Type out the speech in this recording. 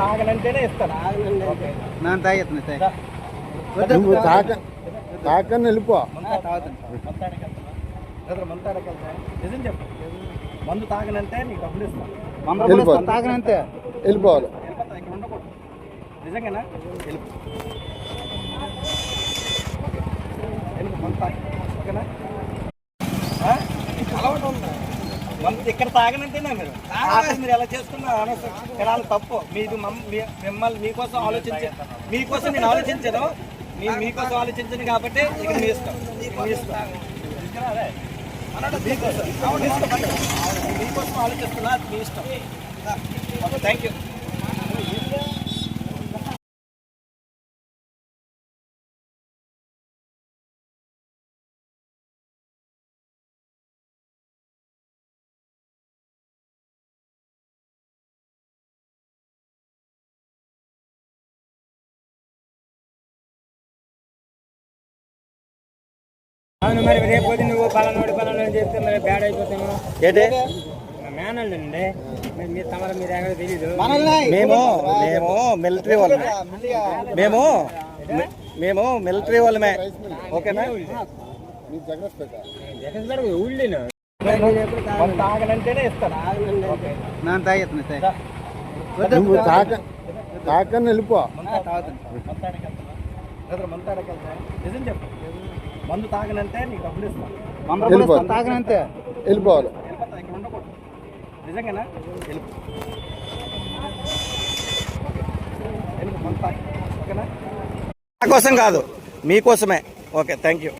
తాగనంటేనే ఇస్తాను. నేను తాగెత్తున్నా నువ్వు తాక తాకని వెళ్ళిపో నిజం చెప్పు. మందు తాగనంటే నీకు డబ్బులు ఇస్తాను. తాగనంతే. వెళ్ళిపోవాలి. నిజంగానా? వెళ్ళిపో. మందు తాగి ఇక్కడ తాగనంటేనే మీరు? మీరు ఎలా చేసుకున్నా అనవసరం. తప్పు. మీది మిమ్మల్ని మీకోసం ఆలోచించి మీకోసం నేను ఆలోచించాను. మీ మీకోసం ఆలోచించాను కాబట్టి ఇక మీ ఇష్టం. మీ ఇష్టం. మీకోసం. మీకోసం ఆలోచిస్తున్నా మీ ఇష్టం. థ్యాంక్ యూ అవును మరి రేపు పోతే నువ్వు పలానోడు పలానోడు చెప్తే మరి బ్యాడ్ అయిపోతాము? ఏంటి మీరు మీరు మేము మేము మిలిటరీ వాళ్ళమే. మేము మేము మిలిటరీ వాళ్ళమే. ఓకేనా? తాగనంటేనే ఇస్తాను నేను తాగెత్తున్నా నువ్వు చెప్పు. మందు తాగనంటే నీకు డబ్బులు తాగనంతే. వెళ్ళిపోవాలి. ఇక్కడ ఉండకూడదు. నిజంగానా? వెళ్ళిపో. కోసం కాదు మీకోసమే ఓకే థ్యాంక్ యూ.